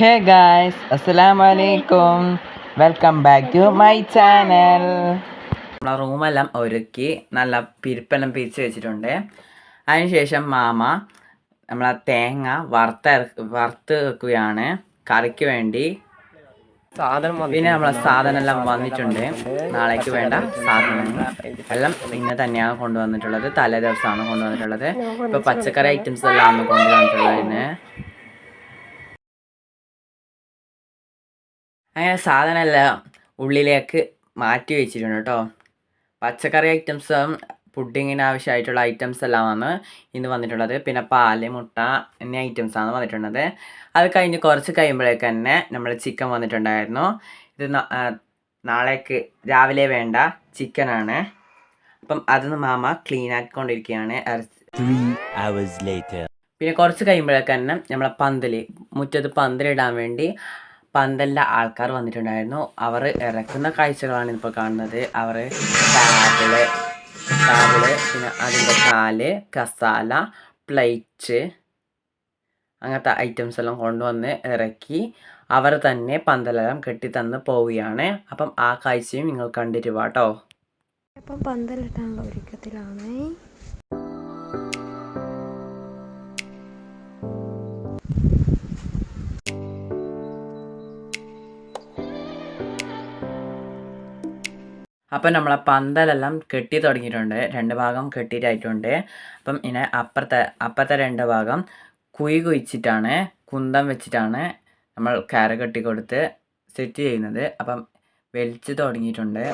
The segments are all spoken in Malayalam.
ഹേ ഗായ്സ് അസ്സലാമു അലൈക്കും welcome back to my channel നമ്മളെ റൂമെല്ലാം ഒരുക്കി നല്ല പിരിപ്പെല്ലാം പിരിച്ച് വെച്ചിട്ടുണ്ട്. അതിനുശേഷം മാമ നമ്മളെ തേങ്ങ വറുത്ത വറുത്ത് വെക്കുകയാണ്. കറിക്ക് വേണ്ടി. സാധനം പിന്നെ നമ്മളെ സാധനം എല്ലാം വന്നിട്ടുണ്ട്. നാളേക്ക് വേണ്ട സാധനങ്ങൾ. എല്ലാം ഇന്ന് തന്നെയാണ് കൊണ്ടുവന്നിട്ടുള്ളത്. തലേ ദിവസമാണ് കൊണ്ടുവന്നിട്ടുള്ളത്. ഇപ്പൊ പച്ചക്കറി ഐറ്റംസ് എല്ലാം ആണ് കൊണ്ടുവന്നിട്ടുള്ളത് അങ്ങനെ സാധനമെല്ലാം ഉള്ളിലേക്ക് മാറ്റി വെച്ചിട്ടുണ്ട് കേട്ടോ. പച്ചക്കറി ഐറ്റംസും പുഡിങ്ങിന് ആവശ്യമായിട്ടുള്ള ഐറ്റംസ് എല്ലാം ആണ് ഇന്ന് വന്നിട്ടുള്ളത്. പിന്നെ പാൽ മുട്ട എന്നീ ഐറ്റംസ് ആണ് വന്നിട്ടുള്ളത്. അത് കഴിഞ്ഞ് കുറച്ച് കഴിയുമ്പോഴേക്ക് തന്നെ നമ്മൾ ചിക്കൻ വന്നിട്ടുണ്ടായിരുന്നു. ഇത് നാളേക്ക് രാവിലെ വേണ്ട ചിക്കനാണ്. അപ്പം അത് മാമ ക്ലീൻ ആക്കിക്കൊണ്ടിരിക്കുകയാണ്. പിന്നെ കുറച്ച് കഴിയുമ്പോഴേക്ക് തന്നെ നമ്മളെ പന്തൽ മുറ്റത്ത് പന്തലിടാൻ വേണ്ടി പന്തലിന്റെ ആൾക്കാർ വന്നിട്ടുണ്ടായിരുന്നു. അവർ ഇറക്കുന്ന കാഴ്ചകളാണ് ഇപ്പോൾ കാണുന്നത്. അവർ ടാബിൾ ടാബിൾ പിന്നെ അതിന്റെ കാൽ കസാല പ്ലേറ്റ് അങ്ങനത്തെ ഐറ്റംസ് എല്ലാം കൊണ്ടുവന്ന് ഇറക്കി അവർ തന്നെ പന്തലെല്ലാം കെട്ടിത്തന്ന് പോവുകയാണ്. അപ്പം ആ കാഴ്ചയും നിങ്ങൾ കണ്ടിരുവാട്ടോ. വാട്ടോ അപ്പം പന്തലിട്ടാനുള്ള ഒരുക്കത്തിലാണ്. അപ്പം നമ്മളെ പന്തലെല്ലാം കെട്ടി തുടങ്ങിയിട്ടുണ്ട്. രണ്ട് ഭാഗം കെട്ടിയിട്ടായിട്ടുണ്ട് അപ്പം ഇങ്ങനെ അപ്പുറത്തെ അപ്പുറത്തെ രണ്ട് ഭാഗം കുഴി കുഴിച്ചിട്ടാണ് കുന്തം വെച്ചിട്ടാണ് നമ്മൾ കയറ് കെട്ടി കൊടുത്ത് സെറ്റ് ചെയ്യുന്നത്. അപ്പം വലിച്ചു തുടങ്ങിയിട്ടുണ്ട്.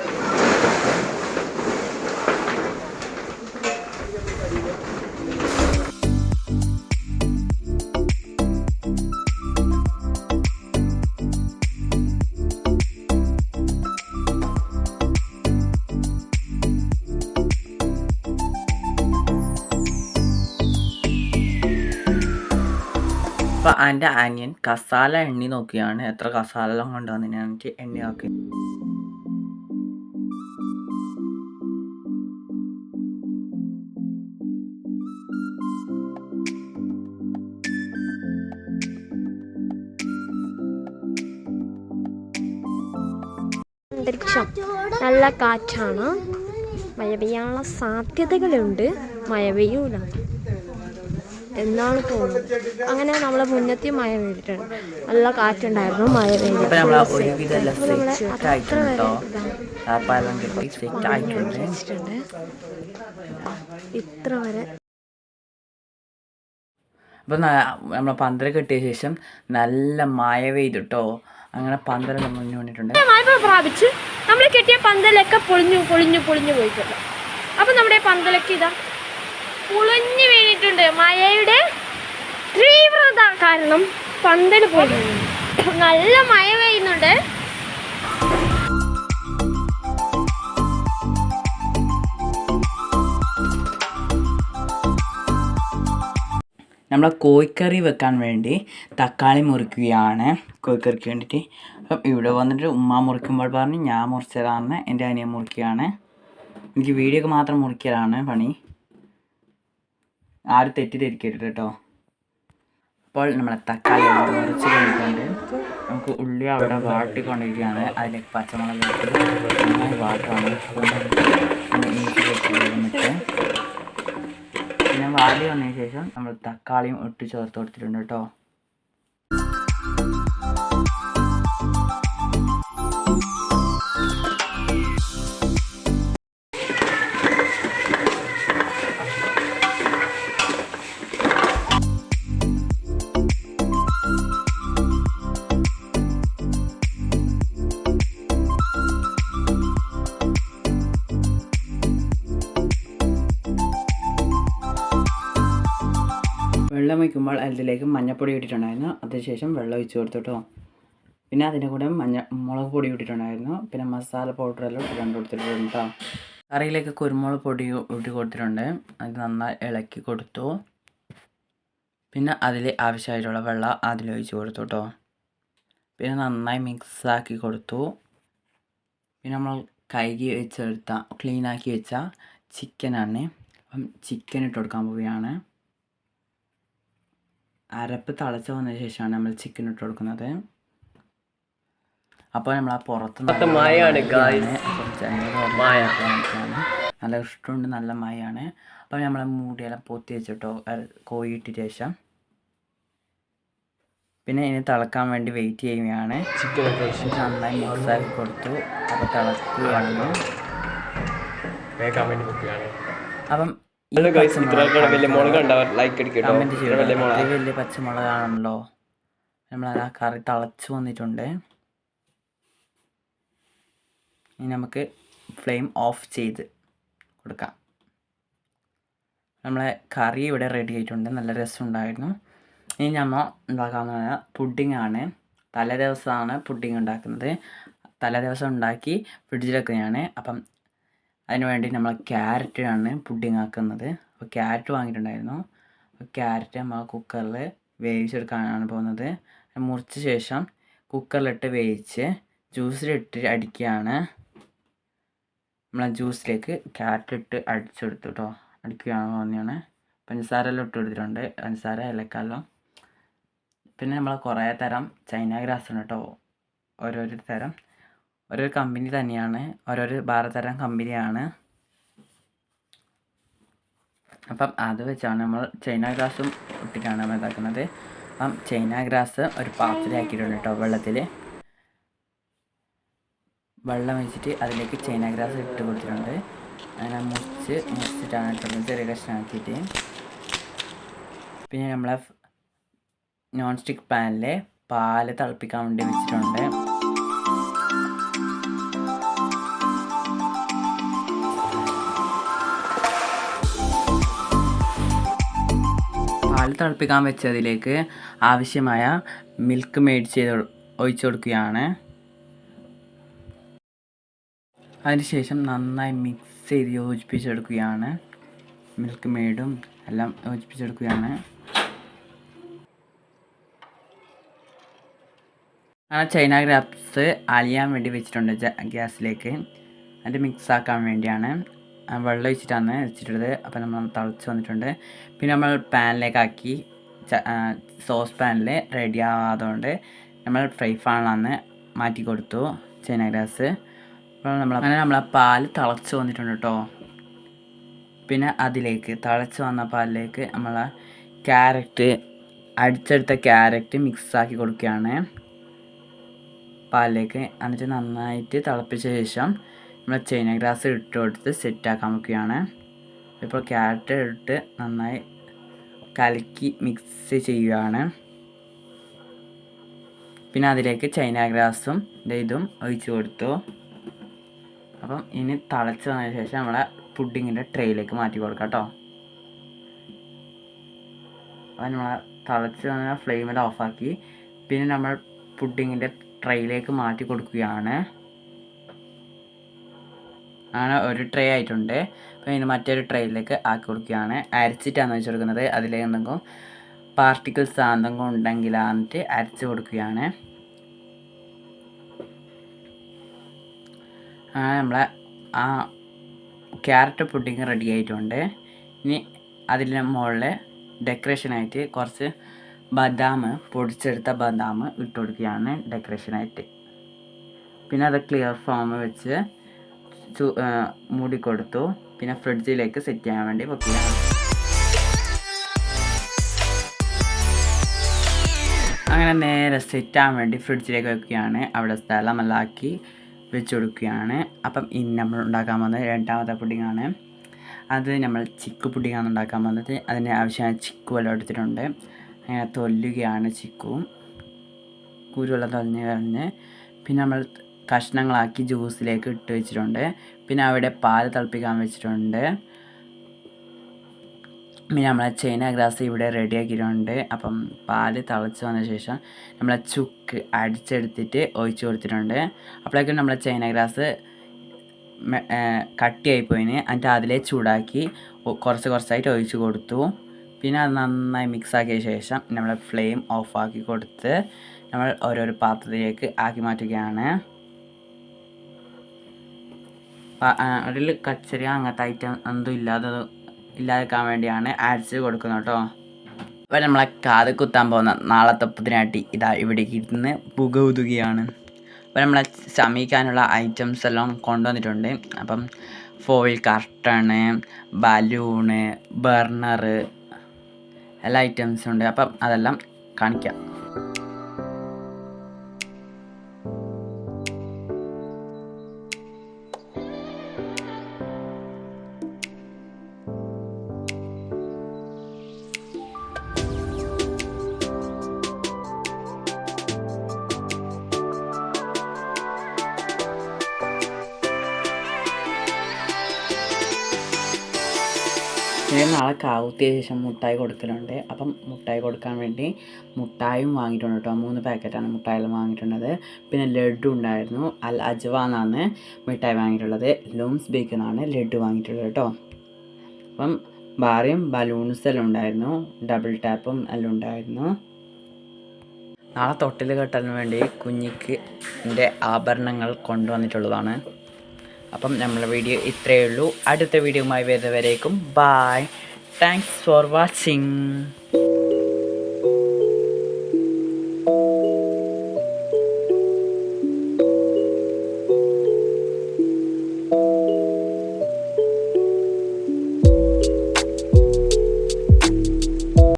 അപ്പം എന്റെ അനിയൻ കസാല എണ്ണി നോക്കിയാണ്. എത്ര കസാല എല്ലാം കൊണ്ടുവന്നിട്ട് എണ്ണി നോക്കി നല്ല കാറ്റാണ്. മഴ പെയ്യാനുള്ള സാധ്യതകളുണ്ട്. മഴ പെയ്യൂല. എന്നാണ് തോന്നുന്നത്. അങ്ങനെ നമ്മളെ മുന്നത്തെ മഴ പെയ്തിട്ടുണ്ട് നല്ല കാറ്റുണ്ടായിരുന്നു മഴ പെയ്തിട്ടുണ്ട് ഇത്ര വരെ. അപ്പം നമ്മളെ പന്തൽ കെട്ടിയ ശേഷം നല്ല മഴ പെയ്തിട്ടോ. അങ്ങനെ പന്തര നമ്മൾ വന്നിട്ടുണ്ട്. വായ്പ പ്രാപിച്ച് നമ്മൾ കെട്ടിയ പന്തലൊക്കെ പൊളിഞ്ഞു പൊളിഞ്ഞു പൊളിഞ്ഞു പോയിട്ടുണ്ട്. അപ്പം നമ്മുടെ പന്തലൊക്കെ ഇതാ. പൊളിഞ്ഞു വീണിട്ടുണ്ട്. മഴയുടെ തീവ്രത കാരണം പന്തൽ പോലെ നല്ല മഴ പെയ്യുന്നുണ്ട്. നമ്മളെ കോഴിക്കറി വെക്കാൻ വേണ്ടി തക്കാളി മുറിക്കുകയാണ്. കോഴിക്കറിക്ക് വേണ്ടിയിട്ട്. അപ്പം ഇവിടെ വന്നിട്ട് ഉമ്മ മുറിക്കുമ്പോൾ പറഞ്ഞ് ഞാൻ മുറിച്ചതാണ് എന്റെ അനിയൻ മുറിക്കുകയാണ്. എനിക്ക് വീഡിയോ ഒക്കെ മാത്രം മുറിക്കലാണ് പണി. ആരും തെറ്റിദ്ധരിക്കരുത് കേട്ടോ. അപ്പോൾ നമ്മളെ തക്കാളി മുറിച്ച് കഴിഞ്ഞിട്ടുണ്ട്. നമുക്ക് ഉള്ളി അവിടെ വാട്ടിക്കൊണ്ടിരിക്കുകയാണ്. അതിലേക്ക് പച്ചമുളക് നന്നായി വാട്ടാണ്. പിന്നെ വാടി വന്നതിന് ശേഷം നമ്മൾ തക്കാളിയും ഇട്ട് ചേർത്ത് കൊടുത്തിട്ടുണ്ട് കേട്ടോ. വെള്ളം വയ്ക്കുമ്പോൾ അതിലേക്ക് മഞ്ഞപ്പൊടി ഇട്ടിട്ടുണ്ടായിരുന്നു. അതിനുശേഷം വെള്ളം ഒഴിച്ച് കൊടുത്തു കേട്ടോ പിന്നെ അതിന്റെ കൂടെ മഞ്ഞ മുളക് പൊടി ഇട്ടിട്ടുണ്ടായിരുന്നു. പിന്നെ മസാല പൗഡറെല്ലാം ഇട്ടിട്ടുണ്ട് കൊടുത്തിട്ടുണ്ട് കേട്ടോ കറിയിലേക്ക് കുരുമുളക് പൊടി ഇട്ട് കൊടുത്തിട്ടുണ്ട്. അത് നന്നായി ഇളക്കി കൊടുത്തു. പിന്നെ അതിൽ ആവശ്യമായിട്ടുള്ള വെള്ളം അതിലൊഴിച്ച് കൊടുത്തു കേട്ടോ പിന്നെ നന്നായി മിക്സാക്കി കൊടുത്തു. പിന്നെ നമ്മൾ കഴുകി വെച്ചെടുത്ത ക്ലീനാക്കി വെച്ച ചിക്കനാണ് അപ്പം ചിക്കൻ ഇട്ട് കൊടുക്കാൻ പോവുകയാണ്. അരപ്പ് തിളച്ച് വന്ന ശേഷമാണ് നമ്മൾ ചിക്കൻ ഇട്ട് കൊടുക്കുന്നത്. അപ്പോൾ നമ്മൾ ആ പുറത്ത് നല്ല ഇഷ്ടമുണ്ട് നല്ല മഴയാണ് അപ്പോൾ നമ്മൾ മൂടിയെല്ലാം പൊത്തി വെച്ചിട്ടോ കോഴി ഇട്ടിട്ട് ശേഷം. പിന്നെ ഇനി തിളക്കാൻ വേണ്ടി വെയിറ്റ് ചെയ്യുകയാണ്. നന്നായി മിക്സാക്കി കൊടുത്തു. അപ്പോൾ തിളക്കുകയാണ്. അപ്പം വലിയ പച്ചമുളകാണല്ലോ. നമ്മൾ ആ കറി തിളച്ച് വന്നിട്ടുണ്ട്. ഇനി നമുക്ക് ഫ്ലെയിം ഓഫ് ചെയ്ത് കൊടുക്കാം. നമ്മളെ കറി ഇവിടെ റെഡി ആയിട്ടുണ്ട്. നല്ല രസമുണ്ടായിരുന്നു. ഇനി നമ്മൾ ഉണ്ടാക്കാവുന്ന പുഡിംഗ് ആണ്. തലേ ദിവസമാണ് പുഡിംഗ് ഉണ്ടാക്കുന്നത്. തലേ ദിവസം ഉണ്ടാക്കി ഫ്രിഡ്ജിൽ വെക്കുന്നതാണ്. അപ്പം അതിന് വേണ്ടി നമ്മൾ ക്യാരറ്റാണ് പുഡിംഗ് ആക്കുന്നത്. അപ്പോൾ ക്യാരറ്റ് വാങ്ങിയിട്ടുണ്ടായിരുന്നു. അപ്പോൾ ക്യാരറ്റ് നമ്മൾ കുക്കറിൽ വേവിച്ചെടുക്കാനാണ് പോകുന്നത്. മുറിച്ച ശേഷം കുക്കറിലിട്ട് വേവിച്ച് ജ്യൂസിലിട്ട് അടിക്കുകയാണ്. നമ്മൾ ജ്യൂസിലേക്ക് ക്യാരറ്റ് ഇട്ട് അടിച്ചെടുത്തു കേട്ടോ അടിക്കുകയാണ് തോന്നിയാണ്. പഞ്ചസാര എല്ലാം ഇട്ട് കൊടുത്തിട്ടുണ്ട്. പഞ്ചസാര ഏലക്കാലം. പിന്നെ നമ്മൾ കുറേ തരം ചൈന ഗ്രാസ് ഉണ്ട് കേട്ടോ ഓരോരോ തരം. ഓരോ കമ്പനി തന്നെയാണ്. ഓരോരു വേറെ തരം കമ്പനിയാണ്. അപ്പം അത് വെച്ചാണ് നമ്മൾ ചൈന ഗ്രാസും ഇട്ടിട്ടാണ് നമ്മൾ ഇതാക്കുന്നത്. അപ്പം ചൈന ഗ്രാസ് ഒരു പാത്രയാക്കിയിട്ടുണ്ട് കേട്ടോ വെള്ളത്തിൽ വെള്ളം വെച്ചിട്ട് അതിലേക്ക് ചൈന ഗ്രാസ് ഇട്ട് കൊടുത്തിട്ടുണ്ട്. അങ്ങനെ മുറിച്ച് മുറിച്ചിട്ടാണ് ഇട്ടുള്ളത് ചെറിയ കഷ്ണമാക്കിയിട്ട്. പിന്നെ നമ്മളെ നോൺ സ്റ്റിക്ക് പാനിൽ പാൽ തിളപ്പിക്കാൻ വേണ്ടി വെച്ചിട്ടുണ്ട്. പാൽ തിളപ്പിക്കാൻ വെച്ചതിലേക്ക് ആവശ്യമായ മിൽക്ക് മെയ്ഡ് ചെയ്ത് ഒഴിച്ചു കൊടുക്കുകയാണ്. അതിനുശേഷം നന്നായി മിക്സ് ചെയ്ത് യോജിപ്പിച്ചെടുക്കുകയാണ്. മിൽക്ക് മെയ്ഡും എല്ലാം യോജിപ്പിച്ചെടുക്കുകയാണ്. ആ ചൈന ഗ്രാപ്സ് അലിയാൻ വേണ്ടി വെച്ചിട്ടുണ്ട് ഗ്യാസിലേക്ക്. അത് മിക്സ് ആക്കാൻ വേണ്ടിയാണ്. വെള്ളം ഒഴിച്ചിട്ടാണ് വെച്ചിട്ടുള്ളത്. അപ്പോൾ നമ്മൾ തിളച്ച് വന്നിട്ടുണ്ട്. പിന്നെ നമ്മൾ പാനിലേക്കാക്കി സോസ് പാനിൽ റെഡി ആവാത്തതുകൊണ്ട് നമ്മൾ ഫ്രൈ ഫാണിലാണ് മാറ്റി കൊടുത്തു. ചൈന ഗ്രാസ് അപ്പോൾ നമ്മൾ അങ്ങനെ നമ്മളെ പാൽ തിളച്ച് വന്നിട്ടുണ്ട് കേട്ടോ. പിന്നെ അതിലേക്ക് തിളച്ച് വന്ന പാലിലേക്ക് നമ്മൾ ക്യാരറ്റ് അടിച്ചെടുത്ത ക്യാരറ്റ് മിക്സാക്കി കൊടുക്കുകയാണ്. പാലിലേക്ക് എന്നിട്ട് നന്നായിട്ട് തിളപ്പിച്ച ശേഷം നമ്മൾ ചൈന ഗ്രാസ് ഇട്ട് കൊടുത്ത് സെറ്റാക്കാൻ നോക്കുകയാണ് ഇപ്പോൾ ക്യാരറ്റ് ഇട്ട് നന്നായി കലക്കി മിക്സ് ചെയ്യുകയാണ്. പിന്നെ അതിലേക്ക് ചൈന ഗ്രാസും ഇതും ഒഴിച്ചു കൊടുത്തു. അപ്പം ഇനി തളച്ച് വന്നതിന് ശേഷം നമ്മളെ പുഡിങ്ങിന്റെ ട്രേയിലേക്ക് മാറ്റി കൊടുക്കാം കേട്ടോ. അപ്പം നമ്മളെ തളച്ച് വന്ന ഫ്ലെയിമിൽ ഓഫാക്കി പിന്നെ നമ്മൾ പുഡിങ്ങിന്റെ ട്രേയിലേക്ക് മാറ്റി കൊടുക്കുകയാണ്. അങ്ങനെ ഒരു ട്രേ ആയിട്ടുണ്ട്. അപ്പോൾ ഇനി മറ്റൊരു ട്രേയിലേക്ക് ആക്കി കൊടുക്കുകയാണ്. അരച്ചിട്ടാണ് വെച്ച് കൊടുക്കുന്നത് അതിലേക്ക് എന്തെങ്കിലും പാർട്ടിക്കിൾസ് എന്തെങ്കിലും ഉണ്ടെങ്കിലാന്നിട്ട് അരച്ച് കൊടുക്കുകയാണ്. ആ നമ്മളെ ആ ക്യാരറ്റ് പുഡിങ് റെഡി ആയിട്ടുണ്ട്. ഇനി അതിന്റെ മുകളിൽ ഡെക്കറേഷനായിട്ട് കുറച്ച് ബദാം പൊടിച്ചെടുത്ത ബദാം ഇട്ട് കൊടുക്കുകയാണ് ഡെക്കറേഷനായിട്ട് പിന്നെ അത് ക്ലിയർ ഫോം വെച്ച് ചു മൂടിക്കൊടുത്തു. കൊടുത്തു പിന്നെ ഫ്രിഡ്ജിലേക്ക് സെറ്റ് ചെയ്യാൻ വേണ്ടി വെക്കുക. അങ്ങനെ നേരെ സെറ്റ് ആവാൻ വേണ്ടി ഫ്രിഡ്ജിലേക്ക് വെക്കുകയാണ്. അവിടെ സ്ഥലം ആക്കി വെച്ച് കൊടുക്കുകയാണ് അപ്പം ഇനി നമ്മൾ ഉണ്ടാക്കാൻ പോകുന്നത് രണ്ടാമത്തെ പുഡിങ്ങാണ്. അത് നമ്മൾ ചിക്കു പുഡിങ്ങാണ് ഉണ്ടാക്കാൻ പോകുന്നത്. അതിന് ആവശ്യമായ ചിക്കു എല്ലാം എടുത്തിട്ടുണ്ട്. അങ്ങനെ തൊല്ലുകയാണ് ചിക്കുവും കുരുവെല്ലാം തൊലഞ്ഞ് കളഞ്ഞ്. പിന്നെ നമ്മൾ കഷ്ണങ്ങളാക്കി ജ്യൂസിലേക്ക് ഇട്ട് വെച്ചിട്ടുണ്ട്. പിന്നെ അവിടെ പാൽ തിളപ്പിക്കാൻ വെച്ചിട്ടുണ്ട്. പിന്നെ നമ്മളെ ചൈന ഗ്രാസ് ഇവിടെ റെഡി ആക്കിയിട്ടുണ്ട് അപ്പം പാൽ തിളച്ച് വന്ന ശേഷം നമ്മളെ ചുക്ക് അടിച്ചെടുത്തിട്ട് ഒഴിച്ചു കൊടുത്തിട്ടുണ്ട്. അപ്പോഴേക്കും നമ്മളെ ചൈന ഗ്രാസ് ഏ, കട്ടിയായിപ്പോയിന്. എന്നിട്ട് അതിലെ ചൂടാക്കി കുറച്ച് കുറച്ചായിട്ട് ഒഴിച്ചു കൊടുത്തു. പിന്നെ അത് നന്നായി മിക്സ് ആക്കിയ ശേഷം നമ്മൾ ഫ്ലെയിം ഓഫാക്കി കൊടുത്ത് നമ്മൾ ഓരോരോ പാത്രത്തിലേക്ക് ആക്കി മാറ്റുകയാണ്. അതിൽ കച്ചറി അങ്ങനത്തെ ഐറ്റം എന്തും ഇല്ലാതെ ഇല്ലാതിരിക്കാൻ വേണ്ടിയാണ് ആഡ്സ് കൊടുക്കുന്നത് കേട്ടോ. അപ്പം നമ്മളെ കാത് കുത്താൻ പോകുന്ന നാളത്തെ പുതിനാട്ടി ഇതാ ഇവിടെ ഇരുന്ന് പുകൗതുകയാണ് അപ്പം നമ്മളെ ശമിക്കാനുള്ള ഐറ്റംസ് എല്ലാം കൊണ്ടുവന്നിട്ടുണ്ട്. അപ്പം ഫോയിൽ കർട്ടണ് ബലൂണ് ബർണറ് എല്ലാ ഐറ്റംസും ഉണ്ട്. അപ്പം അതെല്ലാം കാണിക്കാം. നാളെ കാവുത്തിയ ശേഷം മുട്ടായി കൊടുക്കലുണ്ട്. അപ്പം മുട്ടായി കൊടുക്കാൻ വേണ്ടി മുട്ടായും വാങ്ങിയിട്ടുണ്ട് കേട്ടോ. മൂന്ന് പാക്കറ്റാണ് മുട്ടായെല്ലാം വാങ്ങിയിട്ടുള്ളത്. പിന്നെ ലഡു ഉണ്ടായിരുന്നു. അൽ അജ്വ എന്നാണ് മിഠായി വാങ്ങിയിട്ടുള്ളത്. ലൂംസ് ബേക്ക് എന്നാണ് ലഡു വാങ്ങിയിട്ടുള്ളത് കേട്ടോ. അപ്പം ബാറിയും ബലൂൺസ് എല്ലാം ഉണ്ടായിരുന്നു. ഡബിൾ ടാപ്പും എല്ലാം ഉണ്ടായിരുന്നു. നാളെ തൊട്ടിൽ കെട്ടലിന് വേണ്ടി കുഞ്ഞിക്ക് എന്റെ ആഭരണങ്ങൾ കൊണ്ടുവന്നിട്ടുള്ളതാണ്. അപ്പം നമ്മളെ വീഡിയോ ഇത്രയേ ഉള്ളൂ. അടുത്ത വീഡിയോയുമായി വരുന്നവരേക്കും ബായ് താങ്ക്സ് ഫോർ വാച്ചിങ്